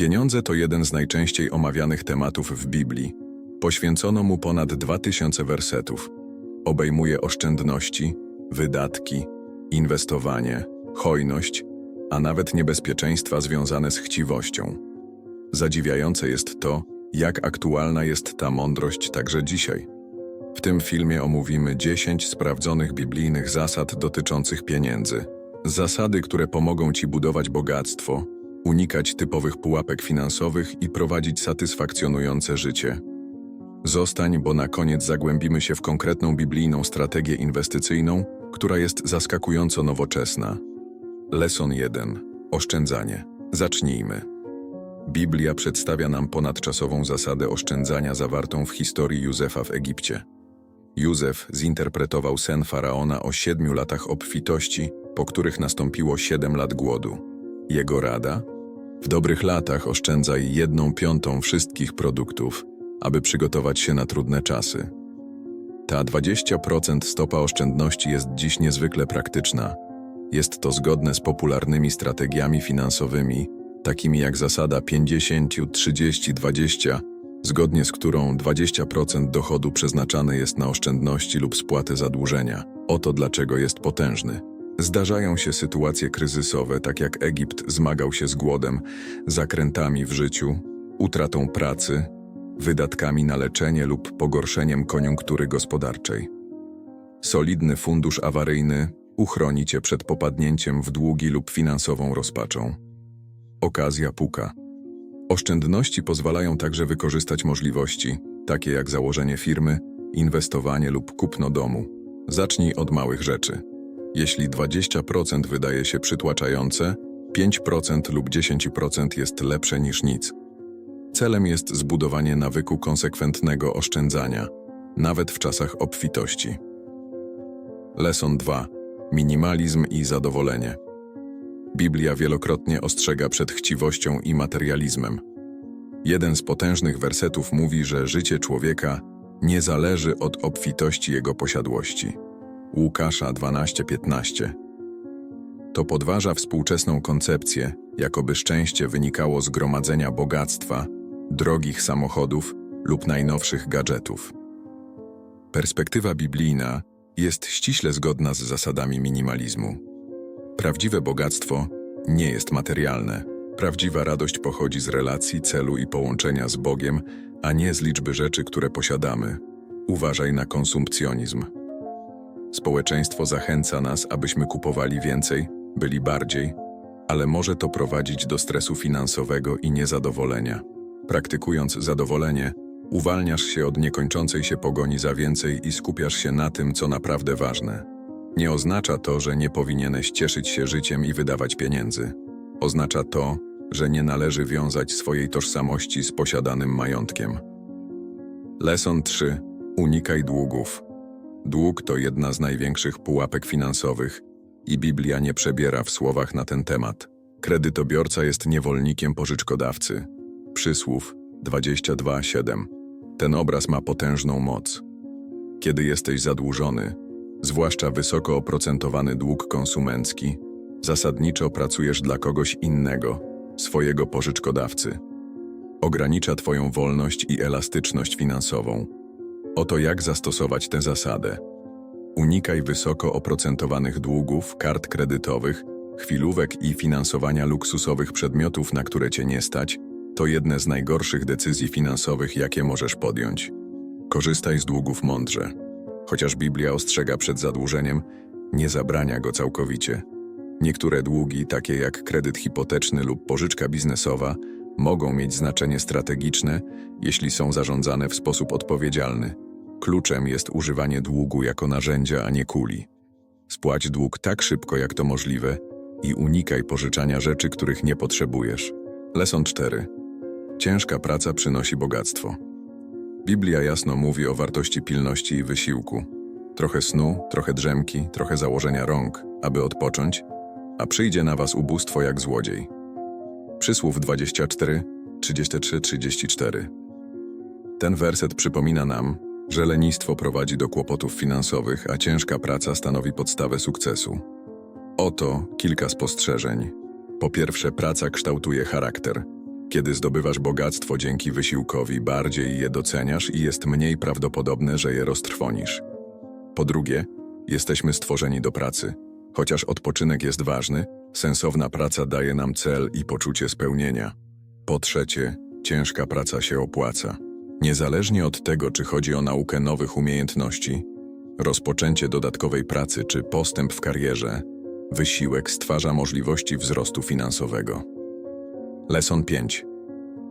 Pieniądze to jeden z najczęściej omawianych tematów w Biblii. Poświęcono mu ponad 2000 wersetów. Obejmuje oszczędności, wydatki, inwestowanie, hojność, a nawet niebezpieczeństwa związane z chciwością. Zadziwiające jest to, jak aktualna jest ta mądrość także dzisiaj. W tym filmie omówimy 10 sprawdzonych biblijnych zasad dotyczących pieniędzy. Zasady, które pomogą Ci budować bogactwo, unikać typowych pułapek finansowych i prowadzić satysfakcjonujące życie. Zostań, bo na koniec zagłębimy się w konkretną biblijną strategię inwestycyjną, która jest zaskakująco nowoczesna. Leson 1. Oszczędzanie. Zacznijmy. Biblia przedstawia nam ponadczasową zasadę oszczędzania zawartą w historii Józefa w Egipcie. Józef zinterpretował sen faraona o siedmiu latach obfitości, po których nastąpiło siedem lat głodu. Jego rada? W dobrych latach oszczędzaj jedną piątą wszystkich produktów, aby przygotować się na trudne czasy. Ta 20% stopa oszczędności jest dziś niezwykle praktyczna. Jest to zgodne z popularnymi strategiami finansowymi, takimi jak zasada 50, 30, 20, zgodnie z którą 20% dochodu przeznaczane jest na oszczędności lub spłatę zadłużenia. Oto dlaczego jest potężny. Zdarzają się sytuacje kryzysowe, tak jak Egipt zmagał się z głodem, zakrętami w życiu, utratą pracy, wydatkami na leczenie lub pogorszeniem koniunktury gospodarczej. Solidny fundusz awaryjny uchroni cię przed popadnięciem w długi lub finansową rozpaczą. Okazja puka. Oszczędności pozwalają także wykorzystać możliwości, takie jak założenie firmy, inwestowanie lub kupno domu. Zacznij od małych rzeczy. Jeśli 20% wydaje się przytłaczające, 5% lub 10% jest lepsze niż nic. Celem jest zbudowanie nawyku konsekwentnego oszczędzania, nawet w czasach obfitości. Leson 2. Minimalizm i zadowolenie. Biblia wielokrotnie ostrzega przed chciwością i materializmem. Jeden z potężnych wersetów mówi, że życie człowieka nie zależy od obfitości jego posiadłości. Łukasza 12:15. To podważa współczesną koncepcję, jakoby szczęście wynikało z gromadzenia bogactwa, drogich samochodów lub najnowszych gadżetów. Perspektywa biblijna jest ściśle zgodna z zasadami minimalizmu. Prawdziwe bogactwo nie jest materialne. Prawdziwa radość pochodzi z relacji, celu i połączenia z Bogiem, a nie z liczby rzeczy, które posiadamy. Uważaj na konsumpcjonizm. Społeczeństwo zachęca nas, abyśmy kupowali więcej, byli bardziej, ale może to prowadzić do stresu finansowego i niezadowolenia. Praktykując zadowolenie, uwalniasz się od niekończącej się pogoni za więcej i skupiasz się na tym, co naprawdę ważne. Nie oznacza to, że nie powinieneś cieszyć się życiem i wydawać pieniędzy. Oznacza to, że nie należy wiązać swojej tożsamości z posiadanym majątkiem. Leson 3. Unikaj długów. Dług to jedna z największych pułapek finansowych i Biblia nie przebiera w słowach na ten temat. Kredytobiorca jest niewolnikiem pożyczkodawcy. Przysłów 22:7. Ten obraz ma potężną moc. Kiedy jesteś zadłużony, zwłaszcza wysoko oprocentowany dług konsumencki, zasadniczo pracujesz dla kogoś innego, swojego pożyczkodawcy. Ogranicza Twoją wolność i elastyczność finansową. Oto jak zastosować tę zasadę. Unikaj wysoko oprocentowanych długów, kart kredytowych, chwilówek i finansowania luksusowych przedmiotów, na które cię nie stać, to jedne z najgorszych decyzji finansowych, jakie możesz podjąć. Korzystaj z długów mądrze. Chociaż Biblia ostrzega przed zadłużeniem, nie zabrania go całkowicie. Niektóre długi, takie jak kredyt hipoteczny lub pożyczka biznesowa, mogą mieć znaczenie strategiczne, jeśli są zarządzane w sposób odpowiedzialny. Kluczem jest używanie długu jako narzędzia, a nie kuli. Spłać dług tak szybko, jak to możliwe i unikaj pożyczania rzeczy, których nie potrzebujesz. Leson 4. Ciężka praca przynosi bogactwo. Biblia jasno mówi o wartości pilności i wysiłku. Trochę snu, trochę drzemki, trochę założenia rąk, aby odpocząć, a przyjdzie na was ubóstwo jak złodziej. Przysłów 24, 33, 34. Ten werset przypomina nam, że lenistwo prowadzi do kłopotów finansowych, a ciężka praca stanowi podstawę sukcesu. Oto kilka spostrzeżeń. Po pierwsze, praca kształtuje charakter. Kiedy zdobywasz bogactwo dzięki wysiłkowi, bardziej je doceniasz i jest mniej prawdopodobne, że je roztrwonisz. Po drugie, jesteśmy stworzeni do pracy. Chociaż odpoczynek jest ważny, sensowna praca daje nam cel i poczucie spełnienia. Po trzecie, ciężka praca się opłaca. Niezależnie od tego, czy chodzi o naukę nowych umiejętności, rozpoczęcie dodatkowej pracy czy postęp w karierze, wysiłek stwarza możliwości wzrostu finansowego. Lesson 5.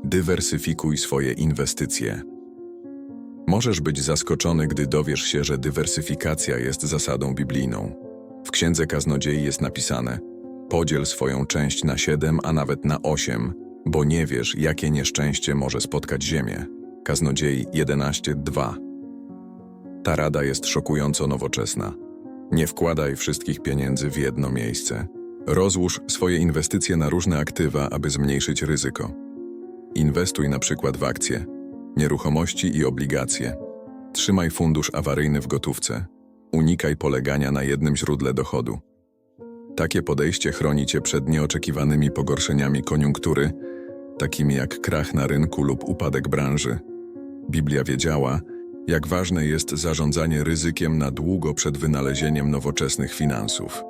Dywersyfikuj swoje inwestycje. Możesz być zaskoczony, gdy dowiesz się, że dywersyfikacja jest zasadą biblijną. W Księdze Kaznodziei jest napisane: Podziel swoją część na siedem, a nawet na osiem, bo nie wiesz, jakie nieszczęście może spotkać ziemię. Kaznodziei 11:2. Ta rada jest szokująco nowoczesna. Nie wkładaj wszystkich pieniędzy w jedno miejsce. Rozłóż swoje inwestycje na różne aktywa, aby zmniejszyć ryzyko. Inwestuj na przykład w akcje, nieruchomości i obligacje. Trzymaj fundusz awaryjny w gotówce. Unikaj polegania na jednym źródle dochodu. Takie podejście chroni cię przed nieoczekiwanymi pogorszeniami koniunktury, takimi jak krach na rynku lub upadek branży. Biblia wiedziała, jak ważne jest zarządzanie ryzykiem na długo przed wynalezieniem nowoczesnych finansów.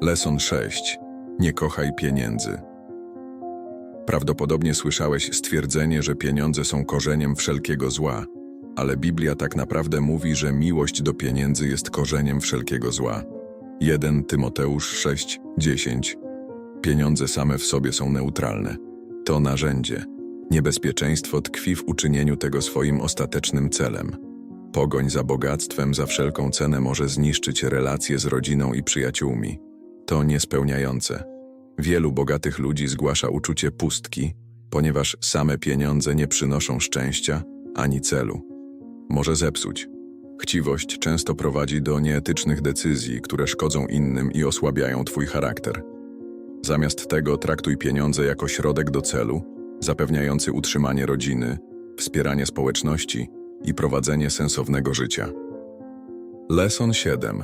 Lesson 6. Nie kochaj pieniędzy. Prawdopodobnie słyszałeś stwierdzenie, że pieniądze są korzeniem wszelkiego zła, ale Biblia tak naprawdę mówi, że miłość do pieniędzy jest korzeniem wszelkiego zła. 1 Tymoteusz 6, 10. Pieniądze same w sobie są neutralne. To narzędzie. Niebezpieczeństwo tkwi w uczynieniu tego swoim ostatecznym celem. Pogoń za bogactwem za wszelką cenę może zniszczyć relacje z rodziną i przyjaciółmi. To niespełniające. Wielu bogatych ludzi zgłasza uczucie pustki, ponieważ same pieniądze nie przynoszą szczęścia ani celu. Może zepsuć. Chciwość często prowadzi do nieetycznych decyzji, które szkodzą innym i osłabiają Twój charakter. Zamiast tego traktuj pieniądze jako środek do celu, zapewniający utrzymanie rodziny, wspieranie społeczności i prowadzenie sensownego życia. Lesson 7.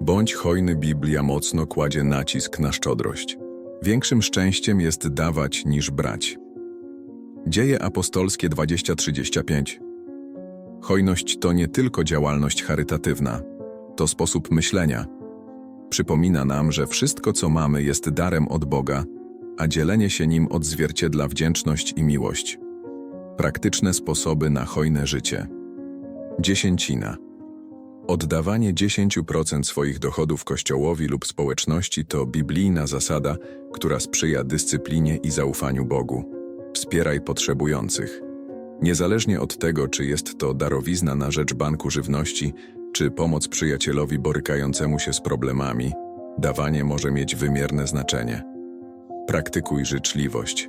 Bądź hojny Biblia mocno kładzie nacisk na szczodrość. Większym szczęściem jest dawać niż brać. Dzieje apostolskie 2035 Hojność to nie tylko działalność charytatywna, to sposób myślenia. Przypomina nam, że wszystko, co mamy, jest darem od Boga, a dzielenie się nim odzwierciedla wdzięczność i miłość. Praktyczne sposoby na hojne życie. Dziesięcina. Oddawanie 10% swoich dochodów Kościołowi lub społeczności to biblijna zasada, która sprzyja dyscyplinie i zaufaniu Bogu. Wspieraj potrzebujących. Niezależnie od tego, czy jest to darowizna na rzecz Banku Żywności, czy pomoc przyjacielowi borykającemu się z problemami, dawanie może mieć wymierne znaczenie. Praktykuj życzliwość.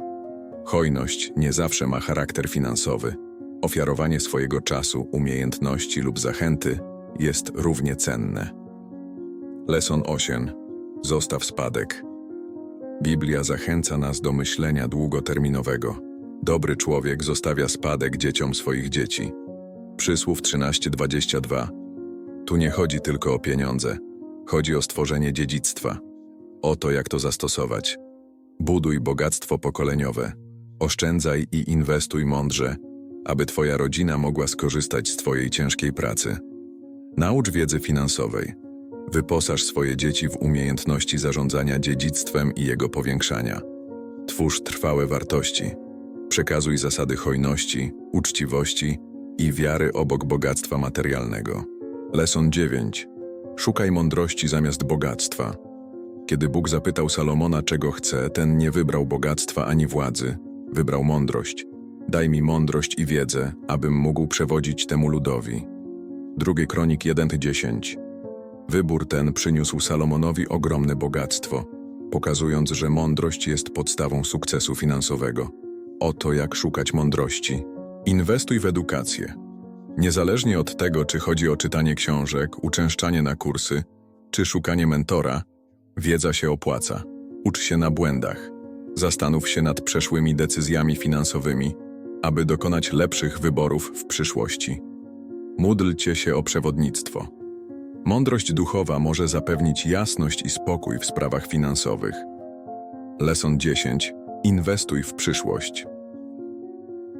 Hojność nie zawsze ma charakter finansowy. Ofiarowanie swojego czasu, umiejętności lub zachęty jest równie cenne. Lesson 8. Zostaw spadek. Biblia zachęca nas do myślenia długoterminowego. Dobry człowiek zostawia spadek dzieciom swoich dzieci. Przysłów 13:22. Tu nie chodzi tylko o pieniądze. Chodzi o stworzenie dziedzictwa. O to, jak to zastosować. Buduj bogactwo pokoleniowe. Oszczędzaj i inwestuj mądrze, aby Twoja rodzina mogła skorzystać z Twojej ciężkiej pracy. Naucz wiedzy finansowej. Wyposaż swoje dzieci w umiejętności zarządzania dziedzictwem i jego powiększania. Twórz trwałe wartości. Przekazuj zasady hojności, uczciwości i wiary obok bogactwa materialnego. Lesson 9. Szukaj mądrości zamiast bogactwa. Kiedy Bóg zapytał Salomona, czego chce, ten nie wybrał bogactwa ani władzy, wybrał mądrość. Daj mi mądrość i wiedzę, abym mógł przewodzić temu ludowi. Drugi Kronik 1:10. Wybór ten przyniósł Salomonowi ogromne bogactwo, pokazując, że mądrość jest podstawą sukcesu finansowego. Oto jak szukać mądrości. Inwestuj w edukację. Niezależnie od tego, czy chodzi o czytanie książek, uczęszczanie na kursy, czy szukanie mentora, wiedza się opłaca. Ucz się na błędach. Zastanów się nad przeszłymi decyzjami finansowymi, aby dokonać lepszych wyborów w przyszłości. Módlcie się o przewodnictwo. Mądrość duchowa może zapewnić jasność i spokój w sprawach finansowych. Lesson 10. Inwestuj w przyszłość.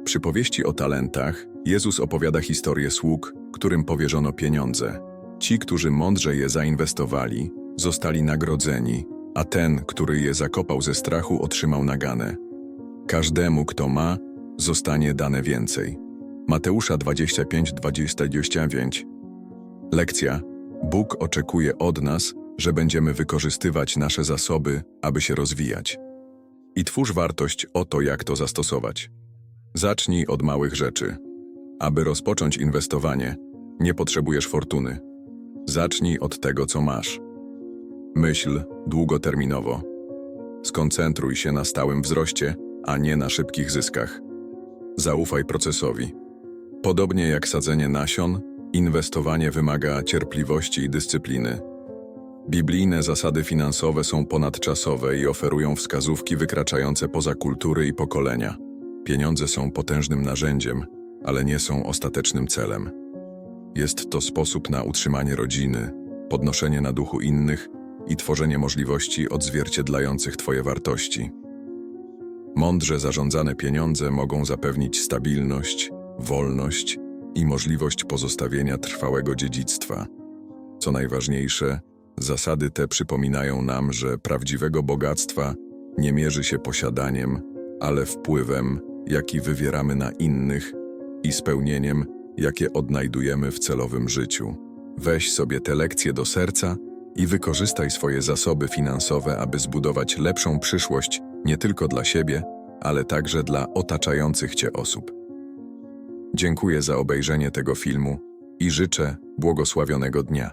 przypowieści o talentach Jezus opowiada historię sług, którym powierzono pieniądze. Ci, którzy mądrze je zainwestowali, zostali nagrodzeni, a ten, który je zakopał ze strachu, otrzymał naganę. Każdemu, kto ma, zostanie dane więcej. Mateusza 25-29 Lekcja. Bóg oczekuje od nas, że będziemy wykorzystywać nasze zasoby, aby się rozwijać. I twórz wartość o to, jak to zastosować. Zacznij od małych rzeczy. Aby rozpocząć inwestowanie, nie potrzebujesz fortuny. Zacznij od tego, co masz. Myśl długoterminowo. Skoncentruj się na stałym wzroście, a nie na szybkich zyskach. Zaufaj procesowi. Podobnie jak sadzenie nasion, inwestowanie wymaga cierpliwości i dyscypliny. Biblijne zasady finansowe są ponadczasowe i oferują wskazówki wykraczające poza kultury i pokolenia. Pieniądze są potężnym narzędziem, ale nie są ostatecznym celem. Jest to sposób na utrzymanie rodziny, podnoszenie na duchu innych i tworzenie możliwości odzwierciedlających Twoje wartości. Mądrze zarządzane pieniądze mogą zapewnić stabilność, wolność i możliwość pozostawienia trwałego dziedzictwa. Co najważniejsze, zasady te przypominają nam, że prawdziwego bogactwa nie mierzy się posiadaniem, ale wpływem, jaki wywieramy na innych i spełnieniem, jakie odnajdujemy w celowym życiu. Weź sobie te lekcje do serca i wykorzystaj swoje zasoby finansowe, aby zbudować lepszą przyszłość nie tylko dla siebie, ale także dla otaczających Cię osób. Dziękuję za obejrzenie tego filmu i życzę błogosławionego dnia.